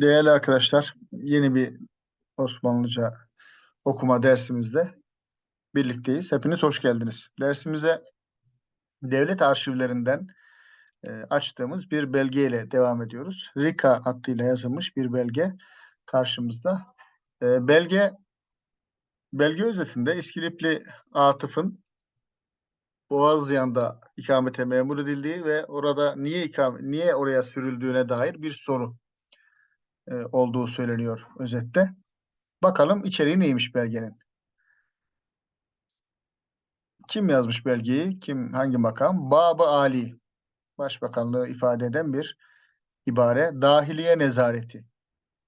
Değerli arkadaşlar, yeni bir Osmanlıca okuma dersimizde birlikteyiz. Hepiniz hoş geldiniz. Dersimize devlet arşivlerinden e, açtığımız bir belgeyle devam ediyoruz. Rika adıyla yazılmış bir belge karşımızda. E, belge belge özetinde İskilipli Atıf'ın Boğazlayan'da ikamete memur edildiği ve orada niye ikam niye oraya sürüldüğüne dair bir soru e, olduğu söyleniyor özette. Bakalım içeriği neymiş belgenin? Kim yazmış belgeyi? Kim hangi makam? Babı Ali. Başbakanlığı ifade eden bir ibare. Dahiliye Nezareti.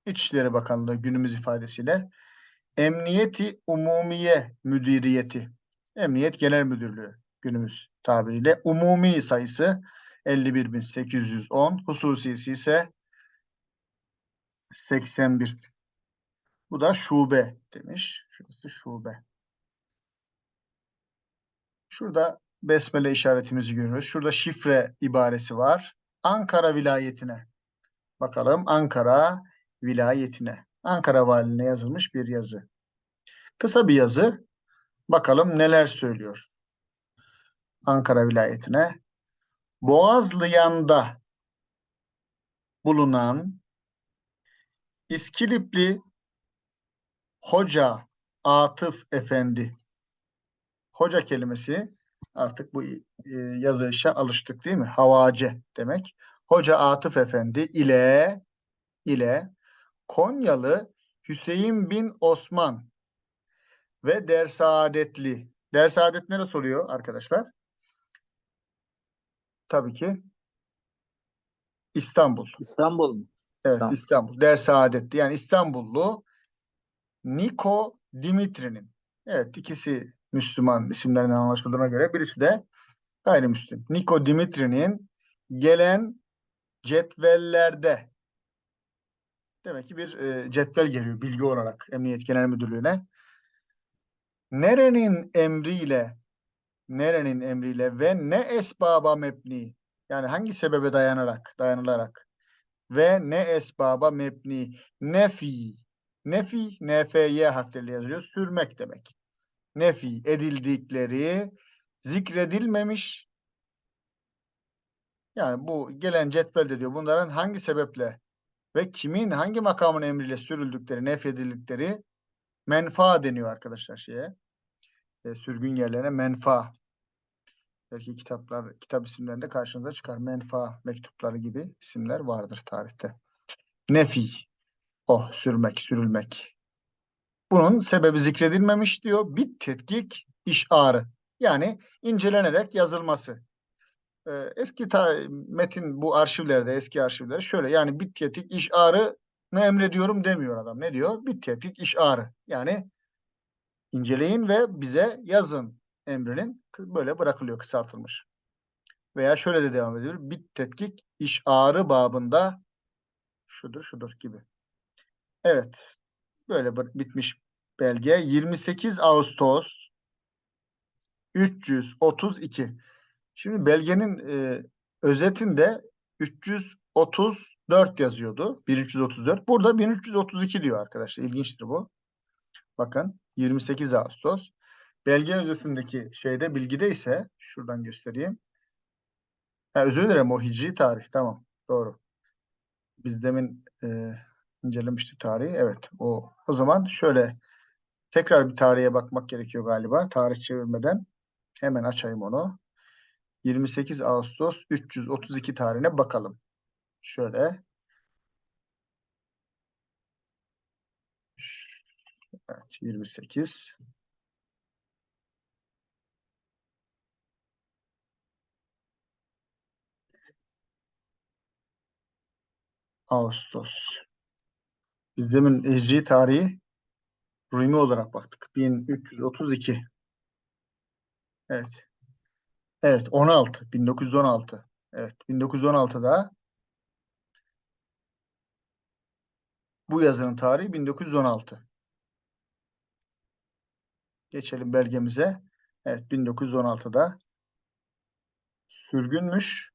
İçişleri Bakanlığı günümüz ifadesiyle Emniyeti Umumiye Müdiriyeti. Emniyet Genel Müdürlüğü günümüz tabiriyle. Umumi sayısı 51.810. Hususisi ise 81. Bu da şube demiş. Şurası şube. Şurada besmele işaretimizi görüyoruz. Şurada şifre ibaresi var. Ankara vilayetine. Bakalım Ankara vilayetine. Ankara valiliğine yazılmış bir yazı. Kısa bir yazı. Bakalım neler söylüyor. Ankara vilayetine. Boğazlıyan'da bulunan İskilipli Hoca Atıf Efendi. Hoca kelimesi artık bu e, alıştık değil mi? Havace demek. Hoca Atıf Efendi ile ile Konyalı Hüseyin bin Osman ve Dersaadetli. Dersaadet neresi oluyor arkadaşlar? Tabii ki İstanbul. İstanbul mu? Evet, İstanbul. İstanbul. Dersaadetli. Yani İstanbullu Niko Dimitri'nin. Evet, ikisi Müslüman isimlerinden anlaşıldığına göre birisi de gayrimüslim. Niko Dimitri'nin gelen cetvellerde demek ki bir e, cetvel geliyor bilgi olarak Emniyet Genel Müdürlüğü'ne. Nerenin emriyle nerenin emriyle ve ne esbaba mebni yani hangi sebebe dayanarak dayanılarak ve ne esbaba mebni nefi nefi nfy harfleriyle yazılıyor. Sürmek demek. Nefi edildikleri zikredilmemiş. Yani bu gelen cetvelde diyor bunların hangi sebeple ve kimin hangi makamın emriyle sürüldükleri nefyedildikleri menfa deniyor arkadaşlar şeye e, sürgün yerlerine menfa belki kitaplar kitap isimlerinde karşınıza çıkar menfa mektupları gibi isimler vardır tarihte nefi o sürmek sürülmek bunun sebebi zikredilmemiş diyor. Bit tetkik işarı. Yani incelenerek yazılması. Ee, eski ta- metin bu arşivlerde eski arşivlerde şöyle yani bit tetkik işarı ne emrediyorum demiyor adam. Ne diyor? Bit tetkik işarı. Yani inceleyin ve bize yazın emrinin böyle bırakılıyor kısaltılmış. Veya şöyle de devam ediyor. Bit tetkik işarı babında şudur şudur gibi. Evet. Böyle bitmiş belge 28 Ağustos 332. Şimdi belgenin e, özetinde 334 yazıyordu. 1334. Burada 1332 diyor arkadaşlar. İlginçtir bu. Bakın 28 Ağustos. Belge özetindeki şeyde bilgide ise şuradan göstereyim. Ha, özür dilerim o hicri tarih. Tamam. Doğru. Biz demin e, incelemiştik tarihi. Evet. O o zaman şöyle tekrar bir tarihe bakmak gerekiyor galiba. Tarih çevirmeden. Hemen açayım onu. 28 Ağustos 332 tarihine bakalım. Şöyle. Evet, 28. Ağustos. Biz demin hicri tarihi Rumi olarak baktık. 1332. Evet. Evet 16. 1916. Evet 1916'da bu yazının tarihi 1916. Geçelim belgemize. Evet 1916'da sürgünmüş.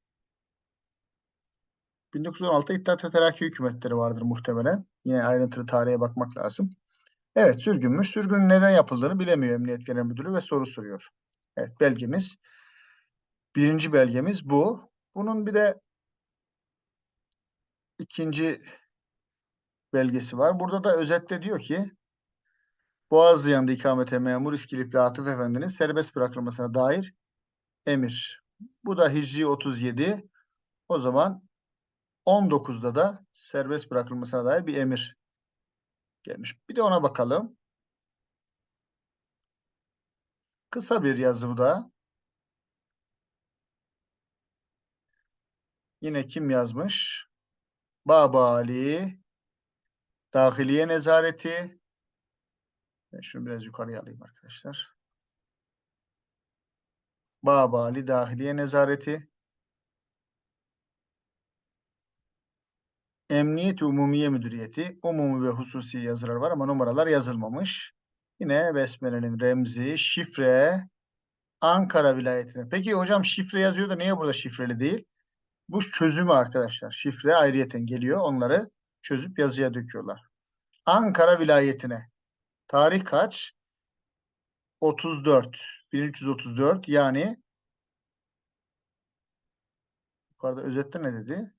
1916'da İttihat ve Terakki hükümetleri vardır muhtemelen. Yine ayrıntılı tarihe bakmak lazım. Evet sürgünmüş. Sürgünün neden yapıldığını bilemiyor Emniyet Genel Müdürü ve soru soruyor. Evet belgemiz. Birinci belgemiz bu. Bunun bir de ikinci belgesi var. Burada da özetle diyor ki Boğaz yanında ikamete memur İskilipli Atıf Efendi'nin serbest bırakılmasına dair emir. Bu da Hicri 37. O zaman 19'da da serbest bırakılmasına dair bir emir gelmiş. Bir de ona bakalım. Kısa bir yazı bu da. Yine kim yazmış? Baba Ali Dahiliye Nezareti ben şunu biraz yukarıya alayım arkadaşlar. Baba Ali Dahiliye Nezareti Emniyet Umumiye Müdüriyeti umumi ve hususi yazılar var ama numaralar yazılmamış. Yine Besmele'nin remzi, şifre Ankara vilayetine. Peki hocam şifre yazıyor da niye burada şifreli değil? Bu çözümü arkadaşlar. Şifre ayrıyeten geliyor. Onları çözüp yazıya döküyorlar. Ankara vilayetine. Tarih kaç? 34. 1334 yani yukarıda özette ne dedi?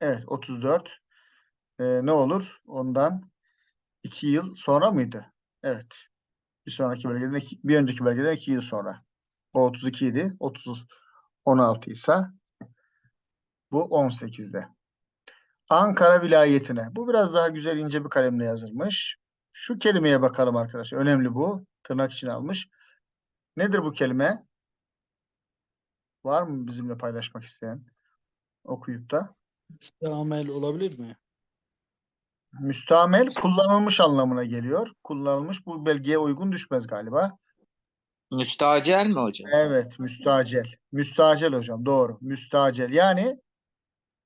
Evet 34. Ee, ne olur? Ondan 2 yıl sonra mıydı? Evet. Bir sonraki belgeden bir önceki belgeden 2 yıl sonra. O 32 idi. 30 16 ise bu 18'de. Ankara vilayetine. Bu biraz daha güzel ince bir kalemle yazılmış. Şu kelimeye bakalım arkadaşlar. Önemli bu. Tırnak içine almış. Nedir bu kelime? Var mı bizimle paylaşmak isteyen? Okuyup da. Müstamel olabilir mi? Müstamel kullanılmış anlamına geliyor. Kullanılmış bu belgeye uygun düşmez galiba. Müstacel mi hocam? Evet, müstacel. Müstacel hocam, doğru. Müstacel. Yani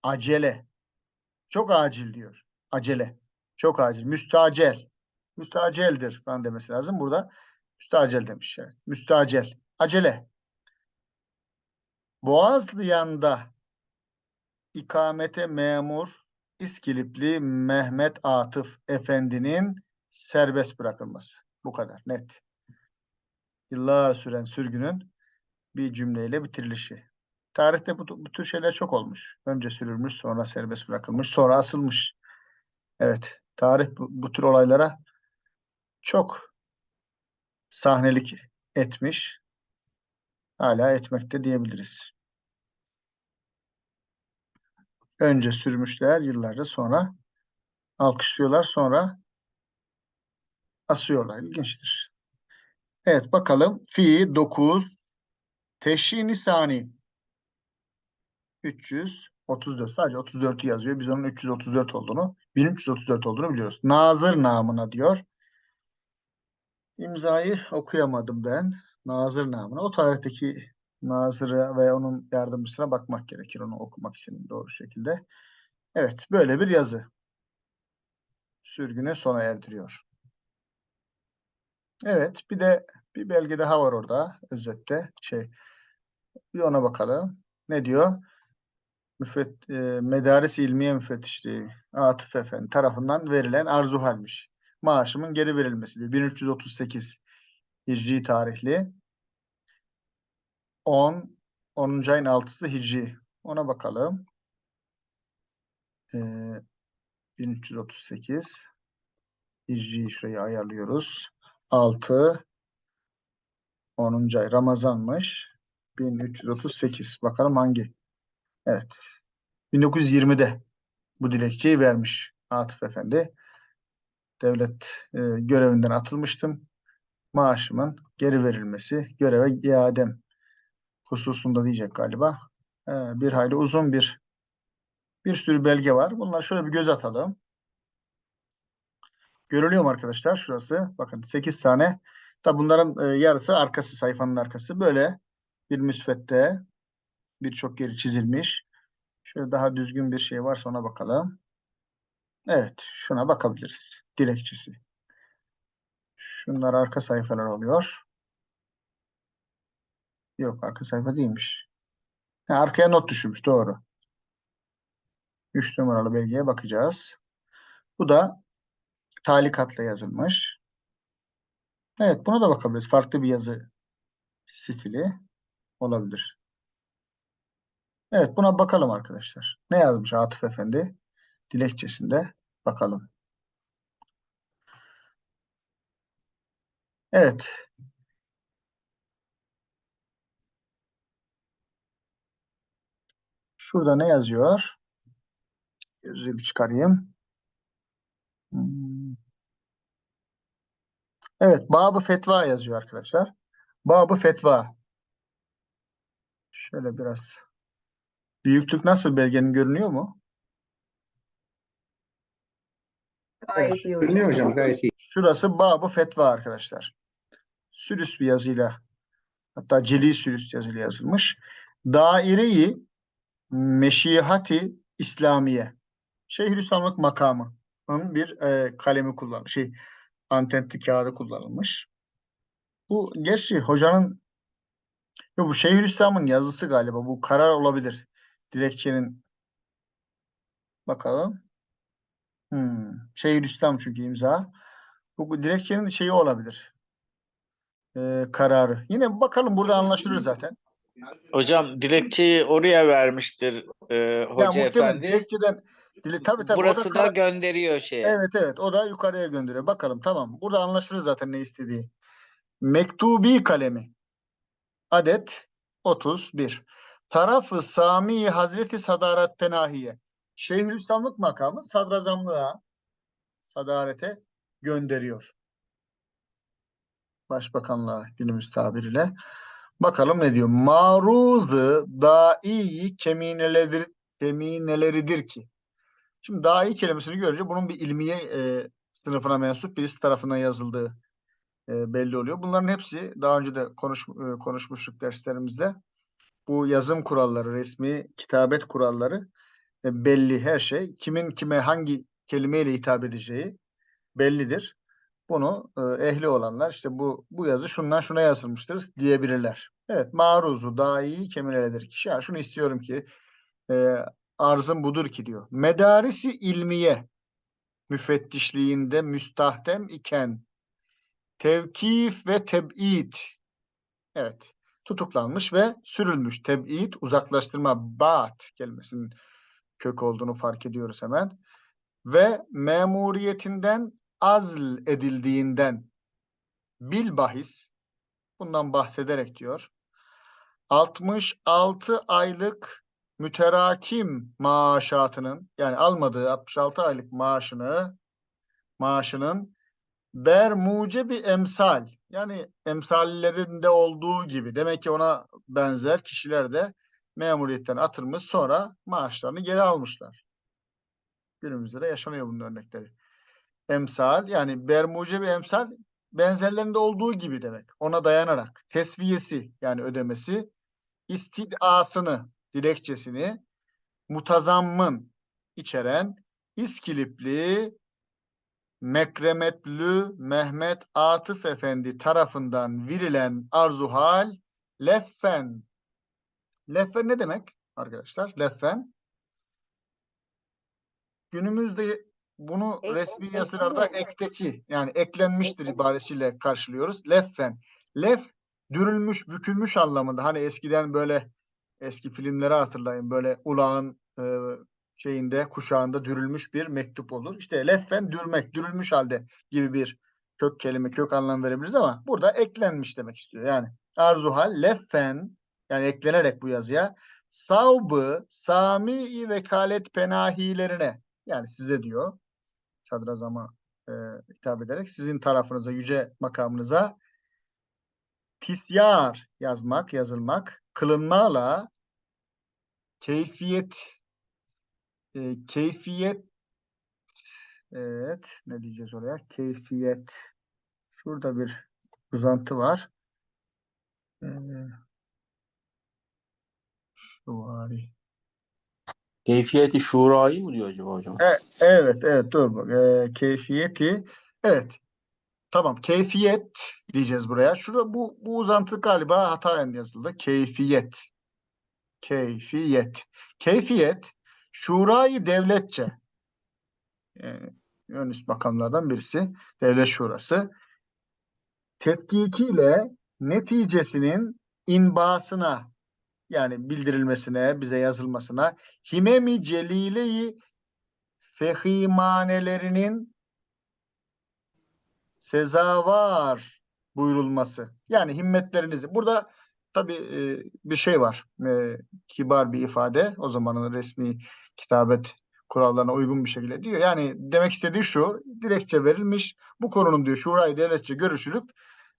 acele. Çok acil diyor. Acele. Çok acil. Müstacel. Müstaceldir falan demesi lazım. Burada müstacel demiş. Evet. Müstacel. Acele. Boğazlı yanda ikamete memur İskilipli Mehmet Atıf Efendi'nin serbest bırakılması. Bu kadar net. Yıllar süren sürgünün bir cümleyle bitirilişi. Tarihte bu, bu tür şeyler çok olmuş. Önce sürülmüş, sonra serbest bırakılmış, sonra asılmış. Evet, tarih bu, bu tür olaylara çok sahnelik etmiş. Hala etmekte diyebiliriz. Önce sürmüşler yıllarca sonra alkışlıyorlar sonra asıyorlar. İlginçtir. Evet bakalım. Fi 9 Teşhini sani 334. Sadece 34'ü yazıyor. Biz onun 334 olduğunu, 1334 olduğunu biliyoruz. Nazır namına diyor. İmzayı okuyamadım ben. Nazır namına. O tarihteki nazırı ve onun yardımcısına bakmak gerekir onu okumak için doğru şekilde. Evet, böyle bir yazı. Sürgünü sona erdiriyor. Evet, bir de bir belge daha var orada özette. Şey, bir ona bakalım. Ne diyor? Müfet, e, Medaris İlmiye Müfettişliği Atıf Efendi tarafından verilen arzu halmiş. Maaşımın geri verilmesi diyor. 1338 Hicri tarihli. 10 10. ayın 6'sı Hicri. Ona bakalım. E, 1338 Hicri şurayı ayarlıyoruz. 6 10. ay Ramazanmış. 1338. Bakalım hangi? Evet. 1920'de bu dilekçeyi vermiş Atıf Efendi. Devlet e, görevinden atılmıştım. Maaşımın geri verilmesi, göreve iadem hususunda diyecek galiba. E, bir hayli uzun bir bir sürü belge var. Bunlar şöyle bir göz atalım. Görülüyor mu arkadaşlar? Şurası. Bakın 8 tane. Tabi bunların e, yarısı arkası, sayfanın arkası. Böyle bir müsvedde birçok yeri çizilmiş. Şöyle daha düzgün bir şey varsa ona bakalım. Evet, şuna bakabiliriz. Dilekçesi. Şunlar arka sayfalar oluyor. Yok, arka sayfa değilmiş. Ha, arkaya not düşürmüş, doğru. 3 numaralı belgeye bakacağız. Bu da talikatla yazılmış. Evet, buna da bakabiliriz. Farklı bir yazı stili olabilir. Evet, buna bakalım arkadaşlar. Ne yazmış Atıf Efendi? Dilekçesinde bakalım. Evet. Şurada ne yazıyor? Gözlüğü bir çıkarayım. Hmm. Evet, Babı Fetva yazıyor arkadaşlar. Babı Fetva. Şöyle biraz. Büyüklük nasıl belgenin görünüyor mu? Gayet iyi hocam. Görünüyor hocam gayet iyi. Şurası Babı Fetva arkadaşlar. Sülüs bir yazıyla hatta celi sülüs yazıyla yazılmış. Daire-i Meşihati İslamiye. Şeyhülislamlık makamı. Onun bir e, kalemi kullanılmış. Şey, antentli kağıdı kullanılmış. Bu gerçi hocanın yok bu Şeyhülislam'ın yazısı galiba. Bu karar olabilir. Dilekçenin bakalım. Hmm. Şeyhülislam çünkü imza. Bu dilekçenin şeyi olabilir. Ee, kararı. Yine bakalım burada anlaşılır zaten. Hocam dilekçeyi oraya vermiştir e, hoca muhtemelen efendi. dilekçeden dile, tabii tabii o da Burası da gönderiyor şeye. Evet evet o da yukarıya gönderiyor. Bakalım tamam. Burada anlaşılır zaten ne istediği. Mektubi kalemi. Adet 31. Tarafı Sami Hazreti Sadarat Penahiye. Şeyhülislamlık makamı sadrazamlığa sadarete gönderiyor. Başbakanlığa günümüz tabiriyle. Bakalım ne diyor? Maruzı da'i kemineledir, kemineleridir ki. Şimdi da'i kelimesini görünce bunun bir ilmiye e, sınıfına mensup birisi tarafından yazıldığı e, belli oluyor. Bunların hepsi daha önce de konuş, e, konuşmuştuk derslerimizde. Bu yazım kuralları, resmi kitabet kuralları e, belli her şey. Kimin kime hangi kelimeyle hitap edeceği bellidir. Bunu e, ehli olanlar işte bu bu yazı şundan şuna yazılmıştır diyebilirler. Evet, maruzu dahi kemiledir kişi. Yani şunu istiyorum ki e, arzım budur ki diyor. Medarisi ilmiye müfettişliğinde müstahdem iken tevkif ve teb'id evet tutuklanmış ve sürülmüş. Teb'id uzaklaştırma bat kelimesinin kök olduğunu fark ediyoruz hemen. Ve memuriyetinden azl edildiğinden bilbahis bundan bahsederek diyor. 66 aylık müterakim maaşatının yani almadığı 66 aylık maaşını maaşının ber mucebi emsal yani emsallerinde olduğu gibi demek ki ona benzer kişiler de memuriyetten atılmış sonra maaşlarını geri almışlar. Günümüzde de yaşanıyor bunun örnekleri. Emsal yani bermuce bir emsal benzerlerinde olduğu gibi demek. Ona dayanarak tesviyesi yani ödemesi istidasını dilekçesini mutazammın içeren İskilipli Mekremetlü Mehmet Atıf Efendi tarafından verilen arzuhal leffen. Leffen ne demek arkadaşlar? Leffen. Günümüzde bunu Ek- resmi ek- yazılarda ekli. ekteki yani eklenmiştir Ekli. ibaresiyle karşılıyoruz. Leffen. Lef dürülmüş, bükülmüş anlamında. Hani eskiden böyle eski filmleri hatırlayın. Böyle ulağın e, şeyinde, kuşağında dürülmüş bir mektup olur. İşte leffen dürmek, dürülmüş halde gibi bir kök kelime, kök anlam verebiliriz ama burada eklenmiş demek istiyor. Yani arzuhal leffen yani eklenerek bu yazıya savbı sami vekalet penahilerine yani size diyor sadrazama e, hitap ederek sizin tarafınıza yüce makamınıza tisyar yazmak, yazılmak, kılınmayla keyfiyet e, keyfiyet evet ne diyeceğiz oraya? Keyfiyet şurada bir uzantı var. E, şuvari. Keyfiyeti şurayı mı diyor acaba hocam? Evet, evet, evet, dur bak. Ee, keyfiyeti, evet. Tamam, keyfiyet diyeceğiz buraya. Şurada bu, bu uzantı galiba hatayen yazıldı. Keyfiyet. Keyfiyet. Keyfiyet Şurayı devletçe yani ön üst makamlardan birisi devlet şurası tetkikiyle neticesinin inbasına yani bildirilmesine, bize yazılmasına himemi celile-i fehimanelerinin sezavar buyurulması. Yani himmetlerinizi. Burada tabii e, bir şey var. E, kibar bir ifade. O zamanın resmi kitabet kurallarına uygun bir şekilde diyor. Yani demek istediği şu. Dilekçe verilmiş. Bu konunun diyor şurayı devletçe görüşülüp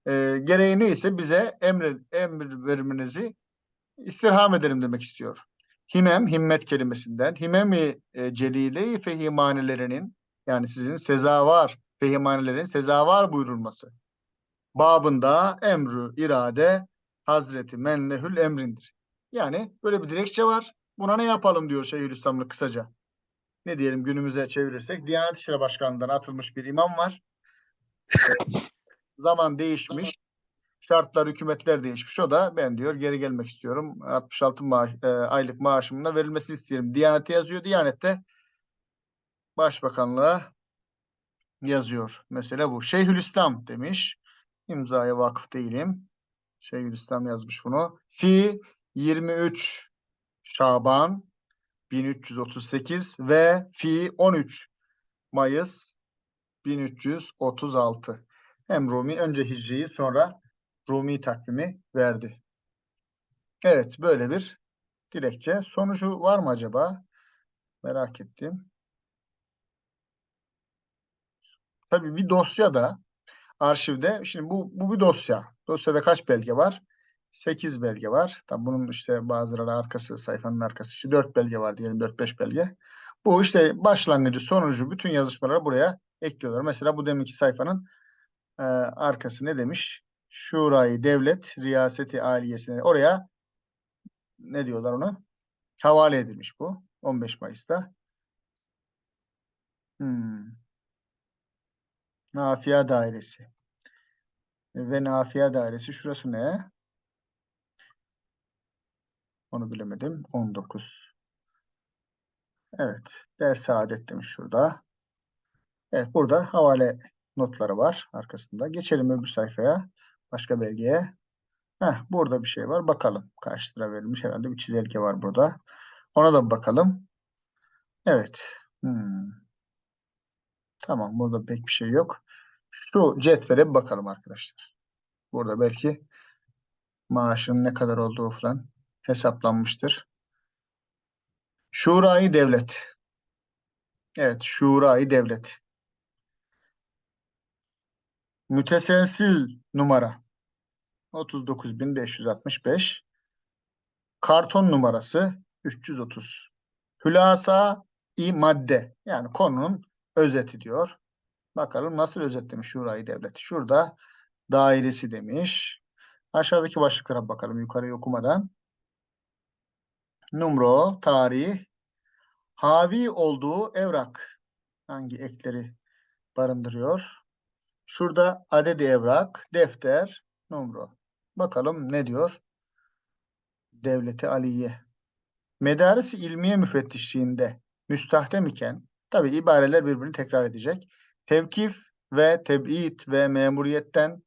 e, gereği neyse bize emir, emir veriminizi istirham ederim demek istiyor. Himem, himmet kelimesinden, himemi e, celile-i fehimanelerinin yani sizin sezavar, fehimanelerin sezavar buyurulması babında emru irade Hazreti Mennehül emrindir. Yani böyle bir dilekçe var. Buna ne yapalım diyor Şeyhülislam'la kısaca. Ne diyelim günümüze çevirirsek. Diyanet İşleri Başkanlığı'ndan atılmış bir imam var. E, Zaman değişmiş. Şartlar, hükümetler değişmiş. O da ben diyor geri gelmek istiyorum. 66 maaş, e, aylık maaşımın da verilmesini isterim. Diyanete yazıyor. Diyanette Başbakanlığa yazıyor. Mesela bu. Şeyhülislam demiş. İmzaya vakıf değilim. Şeyhülislam yazmış bunu. Fi 23 Şaban 1338 ve fi 13 Mayıs 1336. Hem Rumi önce Hicri'yi sonra Rumi takvimi verdi. Evet böyle bir dilekçe. Sonucu var mı acaba? Merak ettim. Tabii bir dosyada arşivde şimdi bu, bu bir dosya. Dosyada kaç belge var? 8 belge var. Tabii bunun işte bazıları arkası, sayfanın arkası işte 4 belge var diyelim 4-5 belge. Bu işte başlangıcı, sonucu bütün yazışmaları buraya ekliyorlar. Mesela bu deminki sayfanın e, arkası ne demiş? Şurayı Devlet Riyaseti Aliyesi'ne oraya ne diyorlar ona? Havale edilmiş bu 15 Mayıs'ta. Hmm. Nafiye Dairesi. Ve Nafiye Dairesi şurası ne? Onu bilemedim. 19. Evet. Ders adet demiş şurada. Evet burada havale notları var arkasında. Geçelim öbür sayfaya. Başka belgeye. Heh, burada bir şey var. Bakalım. Kaç verilmiş? Herhalde bir çizelge var burada. Ona da bakalım. Evet. Hmm. Tamam. Burada pek bir şey yok. Şu cetvele bakalım arkadaşlar. Burada belki maaşın ne kadar olduğu falan hesaplanmıştır. Şurayı devlet. Evet, şurayı devlet. Müteselsil numara 39565. Karton numarası 330. Hülasa i madde yani konunun özeti diyor. Bakalım nasıl özetlemiş şurayı devlet. Şurada dairesi demiş. Aşağıdaki başlıklara bakalım yukarıyı okumadan. Numro, tarih, havi olduğu evrak hangi ekleri barındırıyor? Şurada adedi evrak, defter, numro. Bakalım ne diyor? Devleti Aliye. Medarisi ilmiye müfettişliğinde müstahdem iken tabi ibareler birbirini tekrar edecek. Tevkif ve teb'id ve memuriyetten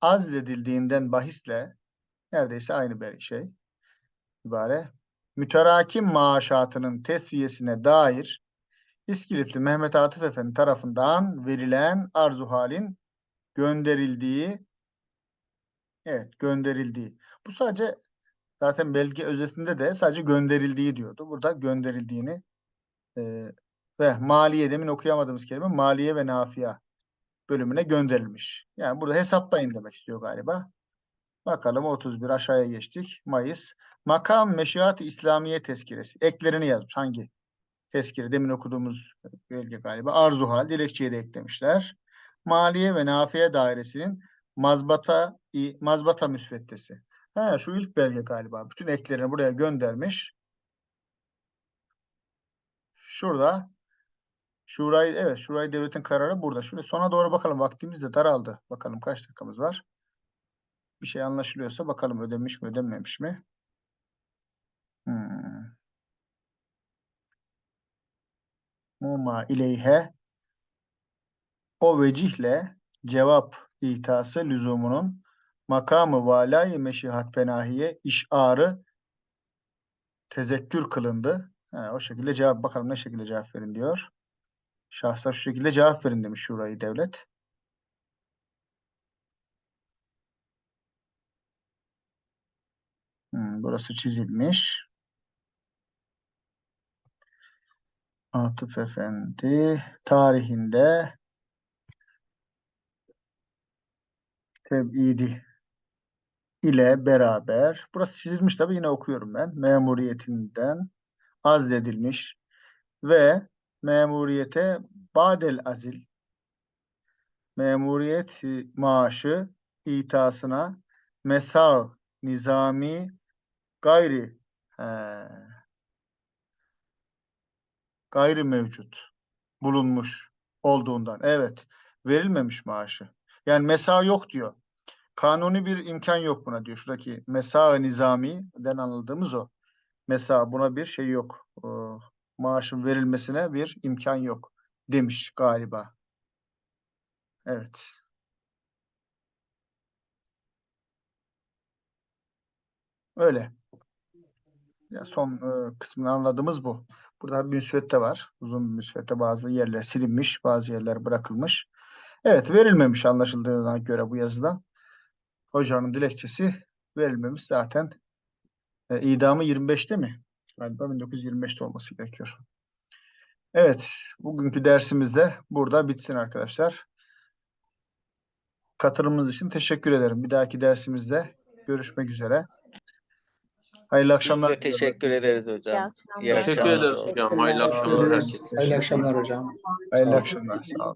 azledildiğinden bahisle neredeyse aynı bir şey ibare. Müterakim maaşatının tesviyesine dair İskilipli Mehmet Atıf Efendi tarafından verilen arzu halin gönderildiği evet gönderildiği. Bu sadece zaten belge özetinde de sadece gönderildiği diyordu. Burada gönderildiğini e, ve maliye demin okuyamadığımız kelime maliye ve nafiya bölümüne gönderilmiş. Yani burada hesaplayın demek istiyor galiba. Bakalım 31 aşağıya geçtik. Mayıs. Makam Meşiat-ı İslamiye tezkiresi. Eklerini yazmış. Hangi tezkire? Demin okuduğumuz belge galiba. Arzuhal. Dilekçeyi de eklemişler. Maliye ve Nafiye Dairesi'nin mazbata mazbata müsveddesi. Ha, şu ilk belge galiba. Bütün eklerini buraya göndermiş. Şurada Şurayı evet Şurayı devletin kararı burada. Şöyle sona doğru bakalım. Vaktimiz de daraldı. Bakalım kaç dakikamız var. Bir şey anlaşılıyorsa bakalım ödenmiş mi ödenmemiş mi? Hmm. Muma ileyhe o vecihle cevap itası lüzumunun makamı valai meşihat penahiye işarı tezekkür kılındı. Ha, o şekilde cevap bakalım ne şekilde cevap verin diyor. Şahsa şu şekilde cevap verin demiş şurayı devlet. Hmm, burası çizilmiş. Atıf Efendi tarihinde tebidi ile beraber burası çizilmiş tabii yine okuyorum ben. Memuriyetinden azledilmiş ve memuriyete badel azil memuriyet maaşı itasına mesav nizami gayri he, gayri mevcut bulunmuş olduğundan evet verilmemiş maaşı. Yani mesa yok diyor. Kanuni bir imkan yok buna diyor. Şuradaki mesa nizami'den anladığımız o. Mesa buna bir şey yok. Ee, maaşın verilmesine bir imkan yok demiş galiba. Evet. Öyle. Ya son e, kısmını anladığımız bu. Burada bir var. Uzun bir müsvedde bazı yerler silinmiş, bazı yerler bırakılmış. Evet, verilmemiş anlaşıldığına göre bu yazıda. Hocanın dilekçesi verilmemiş zaten. E, idamı 25'te mi? Galiba 1925'te olması gerekiyor. Evet, bugünkü dersimiz de burada bitsin arkadaşlar. Katılımınız için teşekkür ederim. Bir dahaki dersimizde görüşmek üzere. Hayırlı Biz akşamlar. de diliyorum teşekkür ederiz hocam. İyi Teşekkür akşamlar ederiz olsun. hocam. Hayırlı akşamlar herkese. Hayırlı akşamlar hocam. Hayırlı akşamlar. Sağ olun.